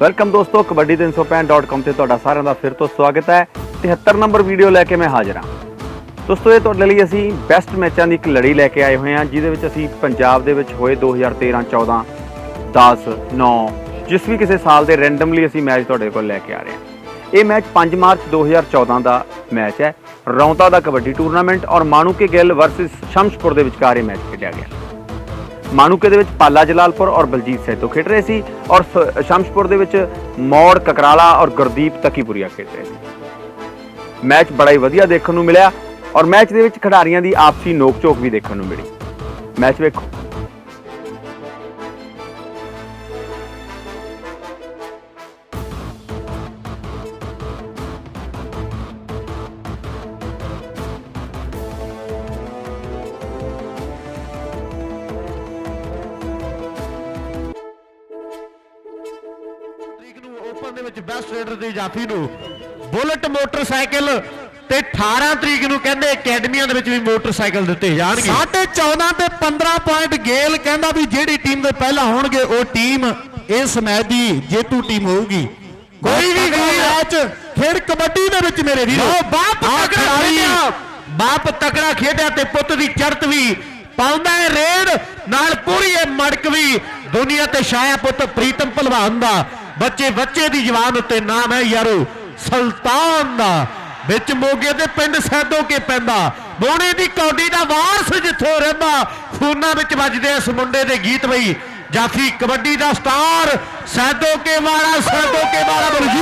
Welcome ਦੋਸਤੋ, kabaddi 365.com ਤੇ ਤੁਹਾਡਾ ਸਾਰਿਆਂ ਦਾ ਫਿਰ ਤੋਂ ਸਵਾਗਤ ਹੈ। 73 ਨੰਬਰ ਵੀਡੀਓ ਲੈ ਕੇ ਮੈਂ ਹਾਜ਼ਰ ਹਾਂ। ਦੋਸਤੋ, ਇਹ ਤੁਹਾਡੇ ਲਈ ਅਸੀਂ ਬੈਸਟ ਮੈਚਾਂ ਦੀ ਇੱਕ ਲੜੀ ਲੈ ਕੇ ਆਏ ਹੋਏ ਹਾਂ, ਜਿਹਦੇ ਵਿੱਚ ਅਸੀਂ ਪੰਜਾਬ ਦੇ ਵਿੱਚ ਹੋਏ 2013 14 10 9 ਜਿਸ ਵੀ ਕਿਸੇ ਸਾਲ ਦੇ ਰੈਂਡਮਲੀ ਅਸੀਂ ਮੈਚ ਤੁਹਾਡੇ ਕੋਲ ਲੈ ਕੇ ਆ ਰਹੇ ਹਾਂ। ਇਹ ਮੈਚ 5 ਮਾਰਚ 2014 ਦਾ ਮੈਚ ਹੈ। ਰੌਂਤਾ ਦਾ ਕਬੱਡੀ ਟੂਰਨਾਮੈਂਟ ਔਰ ਮਾਨੂਕੇ ਗਿੱਲ ਵਰਸਸ ਸ਼ਮਸ਼ਪੁਰ ਦੇ ਵਿਚਕਾਰ ਇਹ ਮੈਚ ਖੇਡਿਆ ਗਿਆ। ਮਾਨੂਕੇ ਦੇ ਵਿੱਚ ਪਾਲਾ ਜਲਾਲਪੁਰ ਔਰ ਬਲਜੀਤ ਸੈਤੋ ਖੇਡ ਰਹੇ ਸੀ ਔਰ ਸ- ਸ਼ਮਸ਼ਪੁਰ ਦੇ ਵਿੱਚ ਮੌੜ, ਕਕਰਾਲਾ ਔਰ ਗੁਰਦੀਪ ਤਕੀਪੁਰੀਆ ਖੇਡ ਰਹੇ ਸੀ। ਮੈਚ ਬੜਾ ਹੀ ਵਧੀਆ ਦੇਖਣ ਨੂੰ ਮਿਲਿਆ ਔਰ ਮੈਚ ਦੇ ਵਿੱਚ ਖਿਡਾਰੀਆਂ ਦੀ ਆਪਸੀ ਨੋਕ-ਝੋਕ ਵੀ ਦੇਖਣ ਨੂੰ ਮਿਲੀ। ਮੈਚ ਵੇਖੋ। ਓਪਨ ਦੇ ਵਿੱਚ ਬੈਸਟ ਰੇਡਰ ਦੀ ਜਾਫੀ ਨੂੰ ਬੁਲਟ ਮੋਟਰਸਾਈਕਲ ਤੇ 18 ਤਰੀਕ ਨੂੰ ਕਹਿੰਦੇ ਅਕੈਡਮੀਆਂ ਦੇ ਵਿੱਚ ਵੀ ਮੋਟਰਸਾਈਕਲ ਦਿੱਤੇ ਜਾਣਗੇ। ਸਾਢੇ 14 ਤੇ 15 ਪੁਆਇੰਟ ਗੇਲ ਕਹਿੰਦਾ ਵੀ ਜਿਹੜੀ ਟੀਮ ਦੇ ਪਹਿਲਾਂ ਹੋਣਗੇ ਉਹ ਟੀਮ ਇਸ ਮੈਚ ਦੀ ਜੇਤੂ ਟੀਮ ਹੋਊਗੀ। ਕੋਈ ਵੀ ਵੀਰ- ਮੈਚ ਖੇਡ ਕਬੱਡੀ ਦੇ ਵਿੱਚ ਮੇਰੇ ਵੀਰੋ। ਬਾਪ ਤਕੜਾ ਖੇਡਿਆ। ਬਾਪ ਤਕੜਾ ਖੇਡਿਆ ਤੇ ਪੁੱਤ ਦੀ ਚੜਤ ਵੀ ਪਾਉਂਦਾ ਹੈ ਰੇਡ। ਨਾਲ ਪੂਰੀ ਇਹ ਮੜਕ ਵੀ ਦੁਨੀਆ ਤੇ ਛਾਇਆ ਪੁੱਤ ਪ੍ਰੀਤਮ ਭਲਵਾਨ ਦਾ। ਬੱਚੇ ਬੱਚੇ ਦੀ ਜਵਾਨ ਉੱਤੇ ਨਾਮ ਹੈ ਯਾਰੋ ਸੁਲਤਾਨ ਦਾ। ਵਿੱਚ ਮੋਗੇ ਦੇ ਪਿੰਡ ਸੈਦੋ ਕੇ ਪੈਂਦਾ। ਬੋਣੇ ਦੀ ਕੌਡੀ ਦਾ ਵਾਰਸ ਜਿੱਥੋਂ ਰਹਿੰਦਾ ਫੋਨਾਂ ਵਿੱਚ ਵੱਜਦੇ ਇਸ ਮੁੰਡੇ ਦੇ ਗੀਤ ਬਈ। ਜਾਫੀ ਕਬੱਡੀ ਦਾ ਸਟਾਰ ਸੈਦੋ ਕੇ ਵਾਲਾ ਸੈਦੋ ਕੇ ਵਾਲਾ ਬਲਜੀ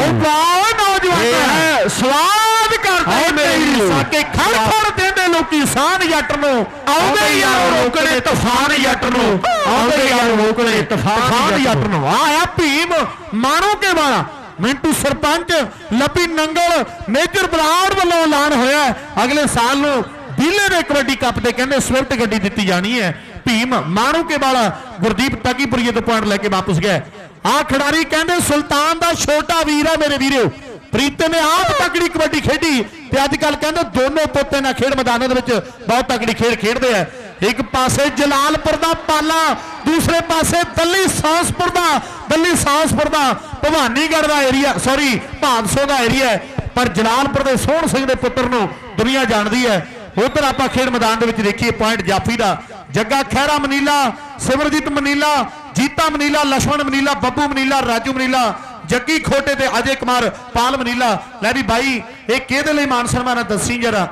ਉਹ ਵਾਹ ਨੌਜਵਾਨ ਹੈ। ਸਵਾਦ ਕਰਦੇ ਮੇਰੇ। ਸਾਕੇ ਖੜ ਖੜ ਦਿੰਦੇ ਲੋਕੀ ਸਾਨ ਜੱਟ ਨੂੰ ਆਉਂਦੇ ਯਾਰ ਰੋਕਣੇ ਤੂਫਾਨ ਜੱਟ ਨੂੰ ਆਉਂਦੇ ਯਾਰ ਰੋਕਣੇ ਤੂਫਾਨ ਜੱਟ ਨੂੰ। ਆਇਆ ਭੀਮ ਮਾਣੋ ਕੇ ਵਾਲਾ। ਮਿੰਟੂ ਸਰਪੰਚ ਲੱਭੀ ਨੰਗਲ ਮੇਜਰ ਬਰਾੜ ਵੱਲੋਂ ਐਲਾਨ ਹੋਇਆ। ਅਗਲੇ ਸਾਲ ਨੂੰ ਬੀਲੇ ਦੇ ਕਬੱਡੀ ਕੱਪ ਤੇ ਕਹਿੰਦੇ ਸਵਿਫਟ ਗੱਡੀ ਦਿੱਤੀ ਜਾਣੀ ਹੈ। ਭੀਮ ਮਾਣੂ ਕੇ ਵਾਲਾ ਗੁਰਦੀਪ ਤਕੀਪੁਰੀਏ ਤੋਂ ਪੁਆਇੰਟ ਲੈ ਕੇ ਵਾਪਸ ਗਿਆ ਆ ਖਿਡਾਰੀ ਕਹਿੰਦੇ ਸੁਲਤਾਨ ਦਾ ਛੋਟਾ ਵੀਰ ਹੈ ਮੇਰੇ ਵੀਰੋ। ਪ੍ਰੀਤਮ ਨੇ ਆਪ ਤਕੜੀ ਕਬੱਡੀ ਖੇਡੀ ਤੇ ਅੱਜ ਕੱਲ ਕਹਿੰਦੇ ਦੋਨੋਂ ਪੁੱਤ ਨਾ ਖੇਡ ਮੈਦਾਨਾਂ ਦੇ ਵਿੱਚ ਬਹੁਤ ਤਕੜੀ ਖੇਡ ਖੇਡਦੇ ਆ। ਇੱਕ ਪਾਸੇ ਜਲਾਲਪੁਰ ਦਾ ਪਾਲਾ ਦੂਸਰੇ ਪਾਸੇ ਦਿੱਲੀ ਸਾਂਸਪੁਰ ਦਾ। ਦਿੱਲੀ ਸਾਂਸਪੁਰ ਦਾ ਭਵਾਨੀਗੜ ਦਾ ਏਰੀਆ ਸੌਰੀ ਭਾਂਸੋ ਦਾ ਏਰੀਆ ਪਰ ਜਲਾਲਪੁਰ ਦੇ ਸੋਹਣ ਸਿੰਘ ਦੇ ਪੁੱਤਰ ਨੂੰ ਦੁਨੀਆ ਜਾਣਦੀ ਹੈ। ਉਧਰ ਆਪਾਂ ਖੇਡ ਮੈਦਾਨ ਦੇ ਵਿੱਚ ਦੇਖੀਏ ਪੁਆਇੰਟ ਜਾਫੀ ਦਾ। Jagga Khaira Manila Simranjit Manila Jeeta Manila Lakshman Manila Babbu Manila Raju Manila Jaggi ਖੋਟੇ ਤੇ ਅਜੇ ਕੁਮਾਰ ਪਾਲ ਮਨੀਲਾ। ਲੈ ਵੀ ਬਾਈ ਇਹ ਕਿਹਦੇ ਲਈ ਮਾਨ ਸਨਮਾਨ ਹੈ ਦੱਸੀ ਜਰਾ।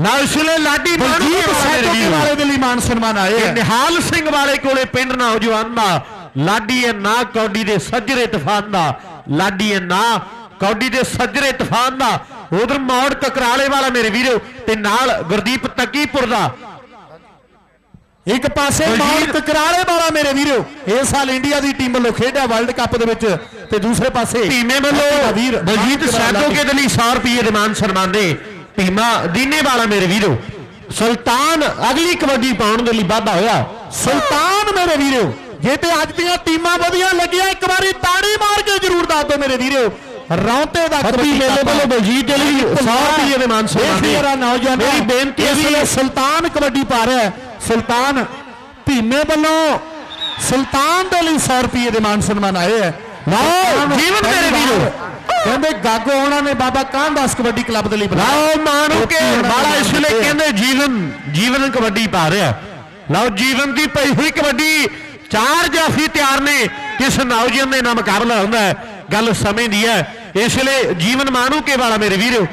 ਨਾ ਵੇਲੇ ਲਾਡੀ ਬਲਜੀਤ ਸੈਦੋ ਕੇ ਵਾਲੇ ਦੇ ਲਈ ਮਾਨ ਸਨਮਾਨ ਆਏ ਇਹ ਹੈ ਨਿਹਾਲ ਸਿੰਘ ਵਾਲੇ ਕੋਲੇ ਪਿੰਡ ਨੌਜਵਾਨ ਦਾ। ਲਾਡੀ ਹੈ ਨਾ ਕੌਡੀ ਦੇ ਸੱਜਰੇ ਤੂਫਾਨ ਦਾ। ਲਾਡੀ ਹੈ ਨਾ ਕੌਡੀ ਦੇ ਸੱਜਰੇ ਤੂਫਾਨ ਦਾ। ਉਧਰ ਮੌੜ ਕਕਰਾਲੇ ਵਾਲਾ ਮੇਰੇ ਵੀਰੋ ਤੇ ਨਾਲ ਗੁਰਦੀਪ ਤੱਕੀਪੁਰ ਦਾ। ਇੱਕ ਪਾਸੇ ਬਲਜੀਤ- ਮਾਰ ਕਰਾਲੇ ਵਾਲਾ ਮੇਰੇ ਵੀਰੋ। ਇਸ ਸਾਲ ਇੰਡੀਆ ਦੀ ਟੀਮ ਵੱਲੋਂ ਖੇਡਿਆ ਵਰਲਡ ਕੱਪ ਦੇ ਵਿੱਚ। ਤੇ ਦੂਸਰੇ ਪਾਸੇ ਭੀਮੇ ਵੱਲੋਂ ਵੀਰ ਬਲਜੀਤ ਸੈਦੋ ਕੇ ਦੇ ਲਈ 100 ਰੁਪਏ ਦੇ ਮਾਨ ਸਨਮਾਨ ਦੇ ਭੀਮਾ ਦੀਨੇ ਵਾਲਾ ਮੇਰੇ ਵੀਰੋ। ਸੁਲਤਾਨ ਅਗਲੀ ਕਬੱਡੀ ਪਾਉਣ ਦੇ ਲਈ ਵਾਧਾ ਹੋਇਆ। ਸੁਲਤਾਨ ਮੇਰੇ ਵੀਰੋ ਜੇ ਤੇ ਅੱਜ ਦੀਆਂ ਟੀਮਾਂ ਵਧੀਆ ਲੱਗੀਆਂ ਇੱਕ ਵਾਰੀ ਤਾੜੀ ਮਾਰ ਕੇ ਜ਼ਰੂਰ ਦੱਸ ਦਿਓ ਮੇਰੇ ਵੀਰੋ। ਰੌਂਤੇ ਦਾ ਹੱਥੀ ਮੇਲੇ ਵੱਲੋਂ ਬਲਜੀਤ ਦੇ ਲਈ 100 ਰੁਪਏ ਦੇ ਮਾਨ ਸਨਮਾਨ ਮੇਰਾ ਨੌਜਵਾਨ ਮੇਰੀ ਬੇਨਤੀ ਹੈ ਸੁਲਤਾਨ ਕਬੱਡੀ ਪਾ ਰਿਹਾ। ਸੁਲਤਾਨ ਭੀਮੇ ਵੱਲੋਂ ਸੁਲਤਾਨ ਦੇ ਲਈ 100 ਰੁਪਏ ਦੇ ਮਾਨ ਸਨਮਾਨ ਆਏ ਹੈ। ਲਓ, ਜੀਵਨ ਮੇਰੇ ਵੀਰੋ। ਕਹਿੰਦੇ ਗਾਗੋ ਉਹਨਾਂ ਨੇ ਬਾਬਾ ਕਾਂਦਾਸ ਕਬੱਡੀ ਕਲੱਬ ਦੇ ਲਈ ਲਓ ਮਾਣੂ ਕੇ ਬਾਲਾ ਇਸ ਵੇਲੇ ਕਹਿੰਦੇ ਜੀਵਨ ਜੀਵਨ ਕਬੱਡੀ ਪਾ ਰਿਹਾ। ਲਓ ਜੀਵਨ ਦੀ ਪਈ ਹੋਈ ਕਬੱਡੀ। ਚਾਰ ਜਾਫੀ ਤਿਆਰ ਨੇ। ਕਿਸ ਨੌਜਵਾਨ ਦੇ ਨਾਲ ਮੁਕਾਬਲਾ ਹੁੰਦਾ ਗੱਲ ਸਮੇਂ ਦੀ ਹੈ। ਇਸ ਵੇਲੇ ਜੀਵਨ ਮਾਣੂ ਕੇ ਵਾਲਾ ਮੇਰੇ ਵੀਰੋ।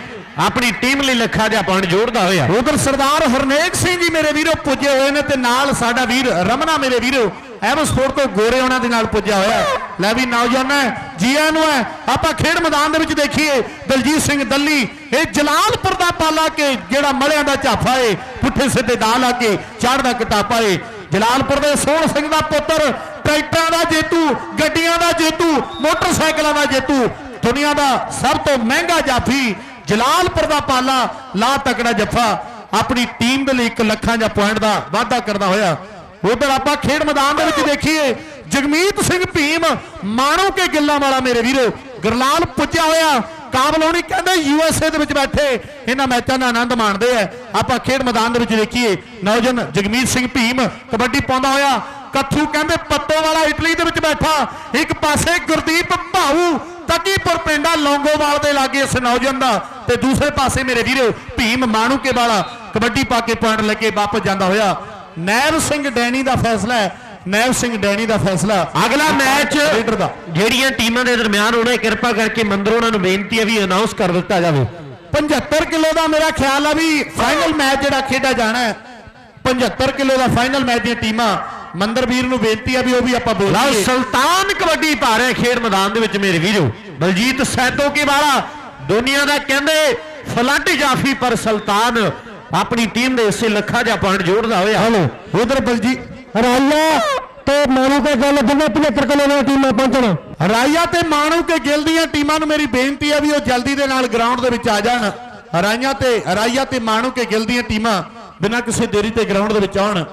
ਆਪਣੀ ਟੀਮ ਲਈ ਲੱਖਾ ਜਿਹਾ ਪੁਆਇੰਟ ਜੋੜਦਾ ਹੋਇਆ। ਉਧਰ ਸਰਦਾਰ ਹਰਨੇਕ ਸਿੰਘ ਜੀ ਮੇਰੇ ਵੀਰੋ ਪੁੱਜੇ ਹੋਏ ਨੇ ਤੇ ਨਾਲ ਸਾਡਾ ਵੀਰ ਰਮਨਾ ਮੇਰੇ ਵੀਰੋ। ਐਵਨ ਸਪੋਰਟ ਤੋਂ ਗੋਰੇ ਉਹਨਾਂ ਦੇ ਨਾਲ ਪੁੱਜਿਆ ਹੋਇਆ। ਲੈ ਵੀ ਨੌਜਵਾਨ ਜੀਆਂ ਨੂੰ ਹੈ। ਆਪਾਂ ਖੇਡ ਮੈਦਾਨ ਦੇ ਵਿੱਚ ਦੇਖੀਏ, ਦਲਜੀਤ ਸਿੰਘ ਦੱਲੀ, ਇਹ ਜਲਾਲਪੁਰ ਦਾ ਪਾਲਾ ਕੇ ਜਿਹੜਾ ਮਲਿਆਂ ਦਾ ਝਾਫਾ ਏ, ਪੁੱਠੇ ਸਿੱਧੇ ਦਾ ਲਾ ਕੇ ਚੜ੍ਹਦਾ ਕਿਤਾਬਾ ਏ। ਜਲਾਲਪੁਰ ਦੇ ਸੋਹਣ ਸਿੰਘ ਦਾ ਪੁੱਤਰ, ਟਰੈਕਟਰਾਂ ਦਾ ਜੇਤੂ, ਗੱਡੀਆਂ ਦਾ ਜੇਤੂ, ਮੋਟਰਸਾਈਕਲਾਂ ਦਾ ਜੇਤੂ, ਦੁਨੀਆ ਦਾ ਸਭ ਤੋਂ ਮਹਿੰਗਾ ਜਾਫੀ ਜਲਾਲਪੁਰ ਦਾ ਪਾਲਾ, ਲਾ ਤਕੜਾ ਜੱਫਾ। ਆਪਣੀ ਟੀਮ ਦੇ ਲਈ 1 ਲੱਖਾਂ ਜਾਂ ਪੁਆਇੰਟ ਦਾ ਵਾਅਦਾ ਕਰਦਾ ਹੋਇਆ। ਉਧਰ ਆਪਾਂ ਖੇਡ ਮੈਦਾਨ ਦੇ ਵਿੱਚ ਦੇਖੀਏ ਜਗਮੀਤ ਸਿੰਘ ਭੀਮ ਮਾਣੋ ਕੇ ਗਿੱਲਾਂ ਵਾਲਾ ਮੇਰੇ ਵੀਰੋ ਗਰਲਾਲ ਪੁੱਜਿਆ ਹੋਇਆ ਕਾਬਲ ਹੋਣੀ ਕਹਿੰਦੇ ਯੂਐਸਏ ਦੇ ਵਿੱਚ ਬੈਠੇ ਇਹਨਾਂ ਮੈਚਾਂ ਦਾ ਆਨੰਦ ਮਾਣਦੇ ਆ। ਆਪਾਂ ਖੇਡ ਮੈਦਾਨ ਦੇ ਵਿੱਚ ਦੇਖੀਏ ਨੌਜਵਾਨ ਜਗਮੀਤ ਸਿੰਘ ਭੀਮ ਕਬੱਡੀ ਪਾਉਂਦਾ ਹੋਇਆ ਕੱਥੂ ਕਹਿੰਦੇ ਪੱਤੋ ਵਾਲਾ ਇਟਲੀ ਦੇ ਵਿੱਚ ਬੈਠਾ ਇੱਕ ਪਾਸੇ ਗੁਰਦੀਪ ਭਾਊ ਤਕੀਪੁਰ ਪਿੰਡਾ ਲੌਂਗੋਵਾਲ ਦੇ ਲਾਗੇ ਇਸ ਨੌਜਵਾਨ ਦਾ ਤੇ ਦੂਸਰੇ ਪਾਸੇ ਮੇਰੇ ਵੀਰੋ ਭੀਮ ਮਾਣੂਕੇ ਵਾਲਾ ਕਬੱਡੀ ਪਾ ਕੇ ਪੁਆਇੰਟ ਲੈ ਕੇ ਵਾਪਸ ਜਾਂਦਾ ਹੋਇਆ। ਨੈਬ ਸਿੰਘ ਡੈਣੀ ਦਾ ਫੈਸਲਾ ਹੈ। ਨੈਬ ਸਿੰਘ ਡੈਣੀ ਦਾ ਫੈਸਲਾ। ਅਗਲਾ ਮੈਚ ਲੀਡਰ ਦਾ। ਜਿਹੜੀਆਂ ਟੀਮਾਂ ਦੇ ਦਰਮਿਆਨ ਹੋਣਾ ਹੈ, ਕਿਰਪਾ ਕਰਕੇ ਮੰਦਰ ਉਹਨਾਂ ਨੂੰ ਬੇਨਤੀ ਹੈ ਵੀ ਅਨਾਉਂਸ ਕਰ ਦਿੱਤਾ ਜਾਵੇ। 75 ਕਿਲੋ ਦਾ ਮੇਰਾ ਖਿਆਲ ਆ ਵੀ ਫਾਈਨਲ ਮੈਚ ਜਿਹੜਾ ਖੇਡਿਆ ਜਾਣਾ ਹੈ। 75 ਕਿਲੋ ਦਾ ਫਾਈਨਲ ਮੈਚ ਦੀਆਂ ਟੀਮਾਂ। ਮੰਦਰ ਵੀਰ ਨੂੰ ਬੇਨਤੀ ਆ ਵੀ ਉਹ ਵੀ ਆਪਾਂ ਲਓ ਬੋਲੀਏ ਸੁਲਤਾਨ ਕਬੱਡੀ ਪਾ ਰਿਹਾ ਖੇਡ ਮੈਦਾਨ ਦੇ ਵਿੱਚ ਮੇਰੇ ਵੀਰੋ। ਬਲਜੀਤ ਸੈਦੋ ਕੇ ਵਾਲਾ ਦੁਨੀਆ ਦਾ ਕਹਿੰਦੇ ਫਲੱਡ ਜਾਫੀ ਪਰ ਸੁਲਤਾਨ ਆਪਣੀ ਟੀਮ ਦੇ ਹਿੱਸੇ ਲੱਖਾਂ ਜਾਂ ਪੁਆਇੰਟ ਜੋੜਦਾ ਹੋਇਆ। ਹਲੋ ਉਧਰ ਬਲਜੀ ਰਾਇਆ ਤੇ ਮਾਨੂ ਕੇ ਗੱਲ ਦੋਵੇਂ 75 ਕਿਲੋ ਦੀਆਂ ਟੀਮਾਂ ਪਹੁੰਚਣ ਰਾਇਆ ਤੇ ਮਾਣੂ ਕੇ ਗਿੱਲ ਦੀਆਂ ਟੀਮਾਂ ਨੂੰ ਮੇਰੀ ਬੇਨਤੀ ਆ ਵੀ ਉਹ ਜਲਦੀ ਦੇ ਨਾਲ ਗਰਾਊਂਡ ਦੇ ਵਿੱਚ ਆ ਜਾਣ। ਰਾਇਆ ਤੇ ਰਾਇਆ ਤੇ ਮਾਣੂ ਕੇ ਗਿੱਲ ਦੀਆਂ ਟੀਮਾਂ ਬਿਨਾਂ ਕਿਸੇ ਦੇਰੀ ਤੇ ਗਰਾਊਂਡ ਦੇ ਵਿੱਚ ਆਉਣ।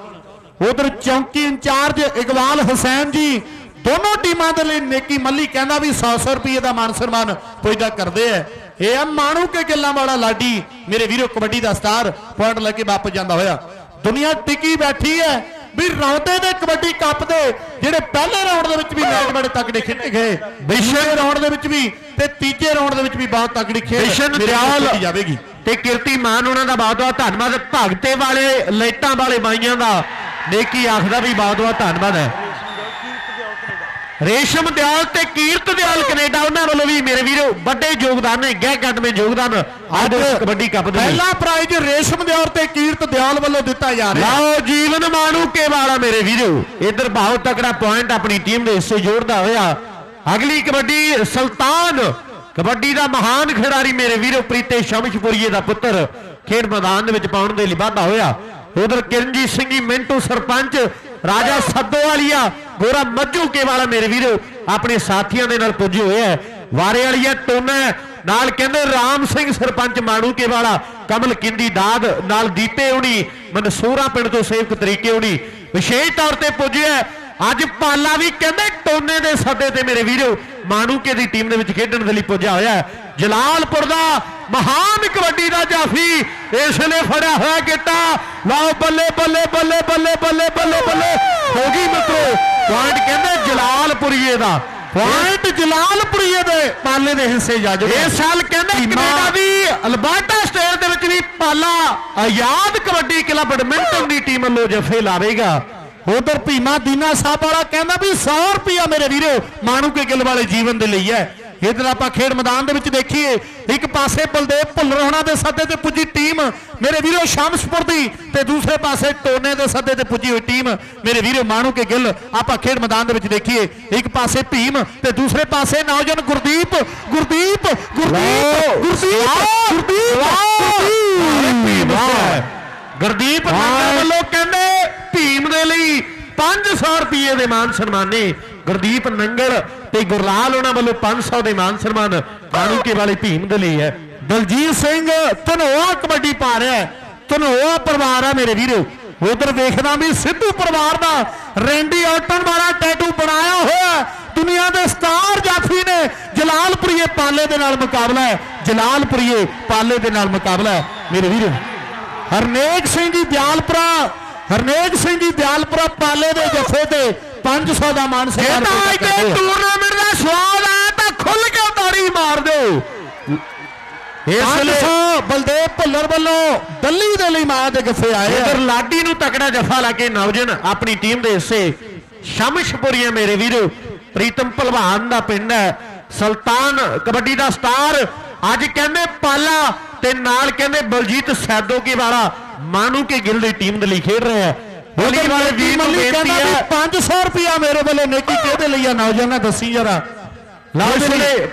ਉਧਰ ਚੌਂਕੀ ਇੰਚਾਰਜ ਇਕਬਾਲ ਹੁਸੈਨ ਜੀ ਦੋਨੋਂ ਟੀਮਾਂ ਦੇ ਲਈ ਨੇਕੀ ਮੱਲੀ ਕਹਿੰਦਾ ਵੀ 100-100 ਰੁਪਏ ਦਾ ਮਾਨ ਸਨਮਾਨ ਪੁੱਜਦਾ ਕਰਦੇ ਐ ਇਹ ਆ ਮਾਣੂ ਕੇ ਗਿੱਲਾਂ ਵਾਲਾ ਲਾਡੀ ਮੇਰੇ ਵੀਰੋ ਕਬੱਡੀ ਦਾ ਸਟਾਰ ਪੁਆਇੰਟ ਲੈ ਕੇ ਵਾਪਸ ਜਾਂਦਾ ਹੋਇਆ। ਦੁਨੀਆ ਟਿਕੀ ਬੈਠੀ ਐ ਵੀ ਰੌਂਦੇ ਦੇ ਕਬੱਡੀ ਕੱਪ ਦੇ ਜਿਹੜੇ ਪਹਿਲੇ ਰਾਉਂਡ ਦੇ ਵਿੱਚ ਵੀ ਮੈਚ ਬੜੇ ਤਕੜੇ ਖੇਡੇ ਗਏ। ਦੂਸਰੇ ਰਾਉਂਡ ਦੇ ਵਿੱਚ ਵੀ ਤੇ ਤੀਜੇ ਰਾਉਂਡ ਦੇ ਵਿੱਚ ਵੀ ਬਹੁਤ ਤਕੜੀ ਖੇਡ ਖੇਡੀ ਜਾਵੇਗੀ। ਤੇ ਕੀਰਤੀ ਮਾਨ ਉਹਨਾਂ ਦਾ ਬਹੁਤ ਬਹੁਤ ਧੰਨਵਾਦ। ਭਗਤੇ ਵਾਲੇ ਲਾਈਟਾਂ ਵਾਲੇ ਬਾਈਆਂ ਦਾ ਨੇਕੀ ਆਖਦਾ ਵੀ ਬਹੁਤ ਬਹੁਤ ਧੰਨਵਾਦ ਹੈ। ਰੇਸ਼ਮ ਦਿਆਲ ਤੇ ਕੀਰਤ ਦਿਆਲ ਕੈਨੇਡਾ ਉਹਨਾਂ ਵੱਲੋਂ ਵੀ ਮੇਰੇ ਵੀਰੋ ਵੱਡੇ ਯੋਗਦਾਨ ਨੇ ਗਹਿ ਕੱਟਵੇਂ ਯੋਗਦਾਨ ਅੱਜ ਕਬੱਡੀ ਕੱਪ ਦੇ ਪਹਿਲਾ ਪ੍ਰਾਈਜ਼ ਰੇਸ਼ਮ ਦਿਆਲ ਤੇ ਕੀਰਤ ਦਿਆਲ ਵੱਲੋਂ ਦਿੱਤਾ ਜਾ ਰਿਹਾ। ਲਓ ਜੀਵਨ ਮਾਣੂਕੇ ਵਾਲਾ ਮੇਰੇ ਵੀਰੋ। ਇਧਰ ਬਹੁਤ ਤਕੜਾ ਪੁਆਇੰਟ ਆਪਣੀ ਟੀਮ ਦੇ ਹਿੱਸੇ ਜੋੜਦਾ ਹੋਇਆ। ਅਗਲੀ ਕਬੱਡੀ ਸੁਲਤਾਨ। ਕਬੱਡੀ ਦਾ ਮਹਾਨ ਖਿਡਾਰੀ ਮੇਰੇ ਵੀਰੋ ਪ੍ਰੀਤੇ ਸ਼ਮਸ਼ਪੁਰੀਏ ਦਾ ਪੁੱਤਰ। ਖੇਡ ਮੈਦਾਨ ਦੇ ਵਿੱਚ ਪਾਉਣ ਦੇ ਲਈ ਵਾਧਾ ਹੋਇਆ। ਉਧਰ ਕਿਰਨਜੀਤ ਸਿੰਘ ਜੀ, ਮਿੰਟੂ ਸਰਪੰਚ, ਰਾਜਾ ਸੱਦੋ ਵਾਲੀਆ ਗੋਰਾ ਮੱਜੂਕੇ ਵਾਲਾ ਮੇਰੇ ਵੀਰੋ, ਆਪਣੇ ਸਾਥੀਆਂ ਦੇ ਨਾਲ ਪੁੱਜੇ ਹੋਏ ਹੈ ਵਾਰੇ ਵਾਲੀਆ ਟੋਨਾ ਨਾਲ ਕਹਿੰਦੇ ਰਾਮ ਸਿੰਘ ਸਰਪੰਚ ਮਾਣੂਕੇ ਵਾਲਾ, ਕਮਲ ਕਿੰਦੀ ਦਾਦ, ਨਾਲ ਦੀਪੇ ਹੋਣੀ, ਮਨਸੂਰਾ ਪਿੰਡ ਤੋਂ ਸੇਵਕ ਤਰੀਕੇ ਹੋਣੀ। ਵਿਸ਼ੇਸ਼ ਤੌਰ ਤੇ ਪੁੱਜਿਆ ਅੱਜ ਪਾਲਾ ਵੀ ਕਹਿੰਦੇ ਟੋਨੇ ਦੇ ਸੱਦੇ ਤੇ ਮੇਰੇ ਵੀਰੋ ਮਾਣੂਕੇ ਦੀ ਟੀਮ ਦੇ ਵਿੱਚ ਖੇਡਣ ਦੇ ਲਈ ਪੁੱਜਿਆ ਹੋਇਆ ਹੈ। ਜਲਾਲਪੁਰ ਦਾ ਮਹਾਨ ਕਬੱਡੀ ਦਾ ਜਾਫੀ ਇਸ ਨੇ ਫੜਿਆ ਹੋਇਆ ਗਿੱਟਾ। ਲਓ ਬੱਲੇ ਬੱਲੇ ਬੱਲੇ ਬੱਲੇ ਬੱਲੇ ਬੱਲੇ ਬੱਲੇ। ਹੋ ਗਈ ਮਿੱਤਰੋ ਪੁਆਇੰਟ ਕਹਿੰਦੇ ਜਲਾਲਪੁਰੀਏ ਦਾ। ਪੁਆਇੰਟ ਜਲਾਲਪੁਰੀਏ ਦੇ ਪਾਲੇ ਦੇ ਹਿੱਸੇ ਜਾ ਜੁੜਿਆ ਇਸ ਸਾਲ ਕਹਿੰਦੇ ਕੈਨੇਡਾ ਦੀ ਅਲਬਰਟਾ ਸਟੇਟ ਦੇ ਵਿੱਚ ਵੀ ਪਾਲਾ ਆਜ਼ਾਦ ਕਬੱਡੀ ਕਲੱਬ ਬੈਡਮਿੰਟਨ ਦੀ ਟੀਮ ਵੱਲੋਂ ਜਫੇ ਲਾਵੇਗਾ। ਉਧਰ ਭੀਮਾ ਦੀਨਾ ਸਾਹਿਬ ਵਾਲਾ ਕਹਿੰਦਾ ਵੀ 100 ਰੁਪਿਆ ਮੇਰੇ ਵੀਰੋ ਮਾਣੂ ਕੇ ਗਿੱਲ ਵਾਲੇ ਜੀਵਨ ਦੇ ਲਈ ਹੈ। ਇਧਰ ਆਪਾਂ ਖੇਡ ਮੈਦਾਨ ਦੇ ਵਿੱਚ ਦੇਖੀਏ ਇੱਕ ਪਾਸੇ ਬਲਦੇਵ ਭੁੱਲਰ ਹੋਣਾ ਦੇ ਸੱਦੇ ਤੇ ਪੁੱਜੀ ਟੀਮ ਮੇਰੇ ਵੀਰੋ ਸ਼ਾਮਸਪੁਰ ਦੀ ਤੇ ਦੂਸਰੇ ਪਾਸੇ ਟੋਨੇ ਦੇ ਸੱਦੇ ਤੇ ਪੁੱਜੀ ਹੋਈ ਟੀਮ ਮੇਰੇ ਵੀਰੋ ਮਾਣੂ ਕੇ ਗਿੱਲ। ਆਪਾਂ ਖੇਡ ਮੈਦਾਨ ਦੇ ਵਿੱਚ ਦੇਖੀਏ ਇੱਕ ਪਾਸੇ ਭੀਮ ਤੇ ਦੂਸਰੇ ਪਾਸੇ ਨੌਜਵਾਨ ਗੁਰਦੀਪ ਗੁਰਦੀਪ ਗੁਰਦੀਪ ਗੁਰਦੀਪ ਗੁਰਦੀਪ ਵਾਹ ਗੁਰਦੀਪ। ਨਾਗਾ ਵੱਲੋਂ ਕਹਿੰਦੇ ਭੀਮ ਦੇ ਲਈ 500 ਰੁਪਏ ਦੇ ਮਾਨ ਸਨਮਾਨੇ। ਗੁਰਦੀਪ ਨੰਗਲ ਤੇ ਗੁਰਲਾਲ ਉਹਨਾਂ ਵੱਲੋਂ 500 ਦੇ ਮਾਨ ਸਨਮਾਨ ਮਾਣੂਕੇ ਵਾਲੇ ਭੀਮ ਦੇ ਲਈ ਹੈ। ਦਲਜੀਤ ਸਿੰਘ, ਧਨੋਆ ਕਬੱਡੀ ਪਾ ਰਿਹਾ ਧਨੋਆ ਪਰਿਵਾਰ ਆ ਮੇਰੇ ਵੀਰੋ। ਉਧਰ ਦੇਖਦਾ ਵੀ ਸਿੱਧੂ ਪਰਿਵਾਰ ਦਾ ਰੈਂਡੀ ਆਟਨ ਵਾਲਾ ਟੈਟੂ ਬਣਾਇਆ ਹੋਇਆ ਹੈ। ਦੁਨੀਆ ਦੇ ਸਟਾਰ ਜਾਫੀ ਨੇ ਜਲਾਲਪੁਰੀਏ ਪਾਲੇ ਦੇ ਨਾਲ ਮੁਕਾਬਲਾ ਹੈ। ਜਲਾਲਪੁਰੀਏ ਪਾਲੇ ਦੇ ਨਾਲ ਮੁਕਾਬਲਾ ਹੈ। ਮੇਰੇ ਵੀਰੋ, ਹਰਨੇਕ ਸਿੰਘ ਜੀ ਦਿਆਲਪੁਰਾ ਹਰਨੇਕ ਸਿੰਘ ਜੀ ਦਿਆਲਪੁਰਾ ਪਾਲੇ ਦੇ ਜੱਫੇ ਤੇ 500 ਦਾ ਮਾਨ ਇਹ ਸਨਮਾਨ ਤਾਂ ਕਰਦੇ ਦੇ ਆ। ਟੂਰਨਾਮੈਂਟ ਦਾ ਸਵਾਦ ਆਇਆ ਤਾਂ ਖੁੱਲ ਕੇ ਤਾੜੀ ਮਾਰ ਦਿਓ। ਇਸ ਲਈ 500 ਬਲਦੇਵ ਭੁੱਲਰ ਵੱਲੋਂ ਦਿੱਲੀ ਦੇ ਲਈ ਮਾਂ ਦੇ ਗੱਫੇ ਆਏ ਆ। ਇਧਰ ਲਾਡੀ ਨੂੰ ਤਕੜਾ ਜਫਾ ਲਾ ਕੇ ਨੌਜਨ ਆਪਣੀ ਟੀਮ ਦੇ ਹਿੱਸੇ ਸ਼ਮਸ਼ਪੁਰੀਆ ਮੇਰੇ ਵੀਰੋ। ਪ੍ਰੀਤਮ ਭਲਵਾਨ ਦਾ ਪਿੰਡ ਹੈ। ਸੁਲਤਾਨ ਕਬੱਡੀ ਦਾ ਸਟਾਰ। ਅੱਜ ਕਹਿੰਦੇ ਪਾਲਾ ਤੇ ਨਾਲ ਕਹਿੰਦੇ ਬਲਜੀਤ ਸੈਦੋਕੀ ਵਾਲਾ ਮਾਨੂ ਕੇ ਗਿੱਲ ਦੀ ਟੀਮ ਦੇ ਲਈ ਖੇਡ ਰਿਹਾ ਹੈ ਹੋਲੀ ਵਾਲੇ ਵੀਰ ਨੂੰ ਬੇਨਤੀ ਹੈ 500 ਰੁਪਿਆ ਮੇਰੇ ਵੱਲੋਂ ਨੇਕੀ ਕਿਹਦੇ ਲਈ ਆ? ਨੌਜਵਾਨਾਂ ਦੱਸੀ ਜਰਾ।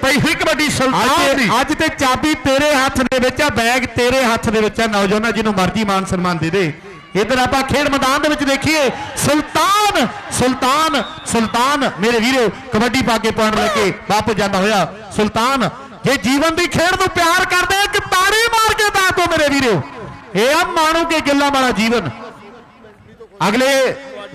ਪਈ ਹੋਈ ਕਬੱਡੀ ਸੁਲਤਾਨ ਦੀ। ਅੱਜ ਤੇ ਚਾਬੀ ਤੇਰੇ ਹੱਥ ਦੇ ਵਿੱਚ ਆ ਬੈਗ ਤੇਰੇ ਹੱਥ ਦੇ ਵਿੱਚ ਆ ਨੌਜਵਾਨਾਂ ਜਿਹਨੂੰ ਮਰਜ਼ੀ ਮਾਨ ਸਨਮਾਨ ਦੇ ਦੇ। ਇਧਰ ਆਪਾਂ ਖੇਡ ਮੈਦਾਨ ਦੇ ਵਿੱਚ ਦੇਖੀਏ। ਸੁਲਤਾਨ ਸੁਲਤਾਨ ਸੁਲਤਾਨ। ਮੇਰੇ ਵੀਰੋ ਕਬੱਡੀ ਪਾ ਕੇ ਪੁਆਇੰਟ ਲੈ ਕੇ ਵਾਪਸ ਜਾਂਦਾ ਹੋਇਆ। ਸੁਲਤਾਨ ਜੇ ਜੀਵਨ ਦੀ ਖੇਡ ਨੂੰ ਪਿਆਰ ਕਰਦੇ ਇੱਕ ਤਾੜੀ ਮਾਰ ਕੇ ਦੱਸ ਦਿਓ ਮੇਰੇ ਵੀਰੋ। ਇਹ ਆ ਮਾਣੂ ਕੇ ਗਿੱਲਾਂ ਵਾਲਾ ਜੀਵਨ। ਅਗਲੇ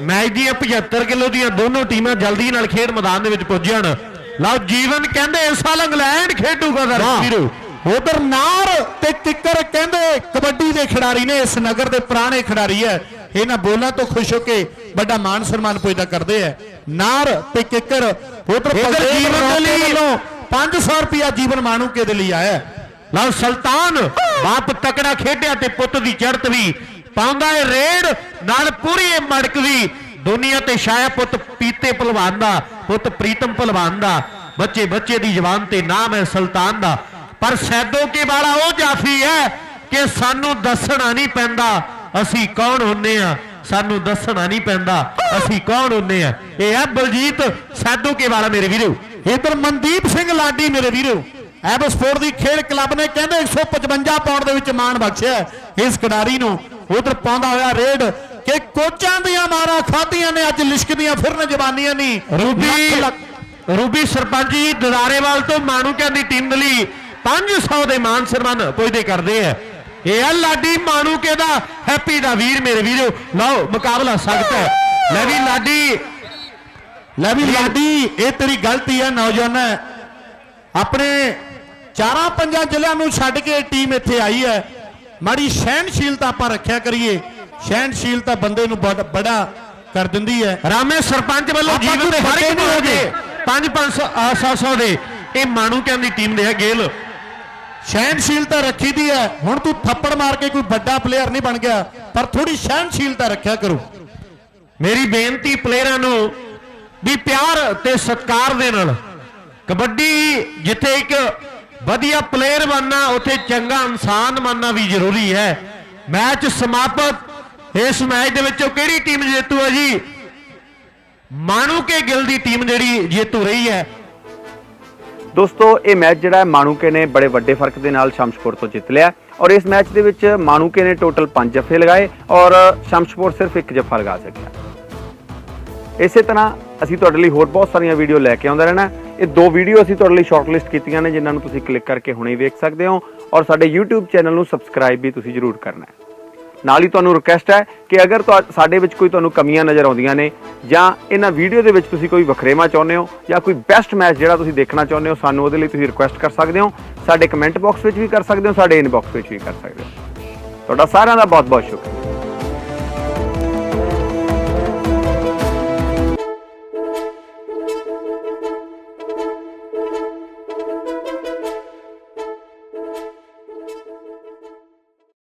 ਮੈਚ ਦੀਆਂ 75 ਕਿਲੋ ਦੀਆਂ ਦੋਨੋਂ ਟੀਮਾਂ ਜਲਦੀ ਨਾਲ ਖੇਡ ਮੈਦਾਨ ਦੇ ਵਿੱਚ ਪਹੁੰਚਣ ਲਓ ਜੀਵਨ ਕਹਿੰਦੇ ਇਸ ਸਾਲ ਇੰਗਲੈਂਡ ਖੇਡੂਗਾ ਦਰਸ਼ਕ ਵੀਰੋ। ਉਧਰ ਨਾਰ ਤੇ ਕਿੱਕਰ ਕਹਿੰਦੇ ਕਬੱਡੀ ਦੇ ਖਿਡਾਰੀ ਨੇ ਇਸ ਨਗਰ ਦੇ ਪੁਰਾਣੇ ਖਿਡਾਰੀ ਹੈ। ਇਹਨਾਂ ਬੋਲਾਂ ਤੋਂ ਖੁਸ਼ ਹੋ ਕੇ ਵੱਡਾ ਮਾਨ ਸਨਮਾਨ ਪੁੱਜਦਾ ਕਰਦੇ ਆ ਨਾਰ ਤੇ ਕਿੱਕਰ ਉਧਰ ਜੀਵਨ ਦੇ ਲਈ। ਵੱਲੋਂ 500 ਰੁਪਿਆ ਜੀਵਨ ਮਾਨੂਕੇ ਦੇ ਲਈ ਆਇਆ ਹੈ। ਲਓ ਸੁਲਤਾਨ ਬਾਪ ਤਕੜਾ ਖੇਡਿਆ ਤੇ ਪੁੱਤ ਦੀ ਚੜਤ ਵੀ ਪਾਉਂਦਾ ਏ ਰੇਡ ਨਾਲ ਪੂਰੀ ਇਹ ਮੜਕ ਵੀ। ਦੁਨੀਆ ਤੇ ਛਾਇਆ ਪੁੱਤ ਪੀਤੇ ਪਹਿਲਵਾਨ ਦਾ, ਪੁੱਤ ਪ੍ਰੀਤਮ ਪਹਿਲਵਾਨ ਦਾ। ਬੱਚੇ ਬੱਚੇ ਦੀ ਜਵਾਨ ਤੇ ਨਾਮ ਹੈ ਸੁਲਤਾਨ ਦਾ। ਪਰ ਸੈਦੋ ਕੇ ਵਾਲਾ ਉਹ ਜਾਫੀ ਹੈ ਕਿ ਸਾਨੂੰ ਦੱਸਣਾ ਨਹੀਂ ਪੈਂਦਾ, ਅਸੀਂ ਕੌਣ ਹੁੰਨੇ ਆ? ਸਾਨੂੰ ਦੱਸਣਾ ਨਹੀਂ ਪੈਂਦਾ, ਅਸੀਂ ਕੌਣ ਹੁੰਨੇ ਆ? ਇਹ ਹੈ ਬਲਜੀਤ ਸੈਦੋ ਕੇ ਵਾਲਾ ਮੇਰੇ ਵੀਰੋ। ਇਧਰ ਮਨਦੀਪ ਸਿੰਘ ਲਾਡੀ ਮੇਰੇ ਵੀਰੋ। ਐਬ ਸਪੋਰਟ ਦੀ ਖੇਡ ਕਲੱਬ ਨੇ ਕਹਿੰਦੇ 155 ਪਾਉਂਡ ਦੇ ਵਿੱਚ ਮਾਣ ਬਖਸ਼ਿਆ ਇਸ ਖਿਡਾਰੀ ਨੂੰ ਉਧਰ ਪਾਉਂਦਾ ਹੋਇਆ ਰੇਡ ਕਿ ਕੋਚਾਂ ਦੀਆਂ ਮਾਰਾਂ ਖਾਧੀਆਂ ਨੇ ਅੱਜ ਲਿਸ਼ਕਦੀਆਂ ਫਿਰਨ ਜਵਾਨੀਆਂ ਨਹੀਂ ਰੂਬੀ ਰੂਬੀ ਸਰਪੰਚ ਜੀ ਦਦਾਰੇਵਾਲ ਤੋਂ ਮਾਨੂਕਿਆਂ ਦੀ ਟੀਮ ਦੇ ਲਈ 500 ਦੇ ਮਾਨ ਸਨਮਾਨ ਪੁੱਜਦੇ ਕਰਦੇ ਆ। ਇਹ ਆ ਲਾਡੀ ਮਾਨੂਕੇ ਦਾ ਹੈਪੀ ਦਾ ਵੀਰ ਮੇਰੇ ਵੀਰੋ। ਲਓ ਮੁਕਾਬਲਾ ਸਖਤ ਹੈ। ਲੈ ਵੀ ਲਾਡੀ। ਲੈ ਵੀ ਲਾਡੀ ਇਹ ਤੇਰੀ ਗਲਤੀ ਹੈ ਨੌਜਵਾਨ। ਆਪਣੇ ਚਾਰਾਂ ਪੰਜਾਂ ਜ਼ਿਲ੍ਹਿਆਂ ਨੂੰ ਛੱਡ ਕੇ ਟੀਮ ਇੱਥੇ ਆਈ ਹੈ। ਮਾੜੀ ਸਹਿਣਸ਼ੀਲਤਾ ਆਪਾਂ ਰੱਖਿਆ ਕਰੀਏ। ਸਹਿਣਸ਼ੀਲਤਾ ਬੰਦੇ ਨੂੰ ਬੜ- ਕਰ ਦਿੰਦੀ ਹੈ। ਰਾਮੇ ਸਰਪੰਚ ਵੱਲੋਂ ਜੀਵਨ ਦੇ ਵੱਡੇ ਨਹੀਂ ਮੌਕੇ ਹੈਗੇ। 5 500 700 ਦੇ। ਇਹ ਮਾਨੂਕਿਆਂ ਦੀ ਟੀਮ ਦੇ ਹੈ? ਗੇਲ। ਸਹਿਣਸ਼ੀਲਤਾ ਰੱਖੀ ਦੀ ਹੈ। ਹੁਣ ਤੂੰ ਥੱਪੜ ਮਾਰ ਕੇ ਕੋਈ ਵੱਡਾ ਪਲੇਅਰ ਨਹੀਂ ਬਣ ਗਿਆ। ਪਰ ਥੋੜੀ ਸਹਿਣਸ਼ੀਲਤਾ ਰੱਖਿਆ ਕਰੋ। ਮੇਰੀ ਬੇਨਤੀ ਪਲੇਅਰਾਂ ਨੂੰ ਵੀ ਪਿਆਰ ਤੇ ਸਤਿਕਾਰ ਦੇ ਨਾਲ। ਕਬੱਡੀ ਜਿੱਥੇ ਇੱਕ ਵਧੀਆ ਪਲੇਅਰ ਬਣਨਾ, ਉੱਥੇ ਚੰਗਾ ਇਨਸਾਨ ਬਣਨਾ ਵੀ ਜ਼ਰੂਰੀ ਹੈ। ਮੈਚ ਸਮਾਪਤ। ਇਸ ਮੈਚ ਦੇ ਵਿੱਚੋਂ ਕਿਹੜੀ ਟੀਮ ਜੇਤੂ ਹੈ ਜੀ? ਮਾਣੂਕੇ ਗਿੱਲ ਦੀ ਟੀਮ ਜਿਹੜੀ ਜੇਤੂ ਰਹੀ ਹੈ। ਦੋਸਤੋ, ਇਹ ਮੈਚ ਜਿਹੜਾ ਮਾਣੂਕੇ ਨੇ ਬੜੇ ਵੱਡੇ ਫ਼ਰਕ ਦੇ ਨਾਲ ਸ਼ਮਸ਼ਪੁਰ ਤੋਂ ਜਿੱਤ ਲਿਆ। ਔਰ ਇਸ ਮੈਚ ਦੇ ਵਿੱਚ ਮਾਣੂਕੇ ਨੇ ਟੋਟਲ 5 ਜੱਫੇ ਲਗਾਏ ਔਰ ਸ਼ਮਸ਼ਪੁਰ ਸਿਰਫ ਇੱਕ ਜੱਫਾ ਲਗਾ ਸਕਿਆ। ਇਸੇ ਤਰ੍ਹਾਂ ਅਸੀਂ ਤੁਹਾਡੇ ਲਈ ਹੋਰ ਬਹੁਤ ਸਾਰੀਆਂ ਵੀਡੀਓ ਲੈ ਕੇ ਆਉਂਦਾ ਰਹਿਣਾ। ਇਹ ਦੋ ਵੀਡੀਓ ਅਸੀਂ ਤੁਹਾਡੇ ਲਈ ਸ਼ਾਰਟਲਿਸਟ ਕੀਤੀਆਂ ਨੇ, ਜਿਨ੍ਹਾਂ ਨੂੰ ਤੁਸੀਂ ਕਲਿੱਕ ਕਰਕੇ ਹੁਣੇ ਹੀ ਵੇਖ ਸਕਦੇ ਹੋ। ਔਰ ਸਾਡੇ YouTube ਚੈਨਲ ਨੂੰ ਸਬਸਕ੍ਰਾਈਬ ਵੀ ਤੁਸੀਂ ਜ਼ਰੂਰ ਕਰਨਾ ਹੈ। ਨਾਲ ਹੀ ਤੁਹਾਨੂੰ ਰਿਕੁਐਸਟ ਹੈ ਕਿ ਅਗਰ ਤੁਹਾ- ਸਾਡੇ ਵਿੱਚ ਕੋਈ ਤੁਹਾਨੂੰ ਕਮੀਆਂ ਨਜ਼ਰ ਆਉਂਦੀਆਂ ਨੇ, ਜਾਂ ਇਹਨਾਂ ਵੀਡੀਓ ਦੇ ਵਿੱਚ ਤੁਸੀਂ ਕੋਈ ਵਖਰੇਵਾ ਚਾਹੁੰਦੇ ਹੋ, ਜਾਂ ਕੋਈ ਬੈਸਟ ਮੈਚ ਜਿਹੜਾ ਤੁਸੀਂ ਦੇਖਣਾ ਚਾਹੁੰਦੇ ਹੋ, ਸਾਨੂੰ ਉਹਦੇ ਲਈ ਤੁਸੀਂ ਰਿਕੁਐਸਟ ਕਰ ਸਕਦੇ ਹੋ। ਸਾਡੇ ਕਮੈਂਟ ਬਾਕਸ ਵਿੱਚ ਵੀ ਕਰ ਸਕਦੇ ਹੋ, ਸਾਡੇ ਇਨਬਾਕਸ ਵਿੱਚ ਵੀ ਕਰ ਸਕਦੇ ਹੋ। ਤੁਹਾਡਾ ਸਾਰਿਆਂ ਦਾ ਬਹੁਤ ਬਹੁਤ ਸ਼ੁਕਰੀਆ।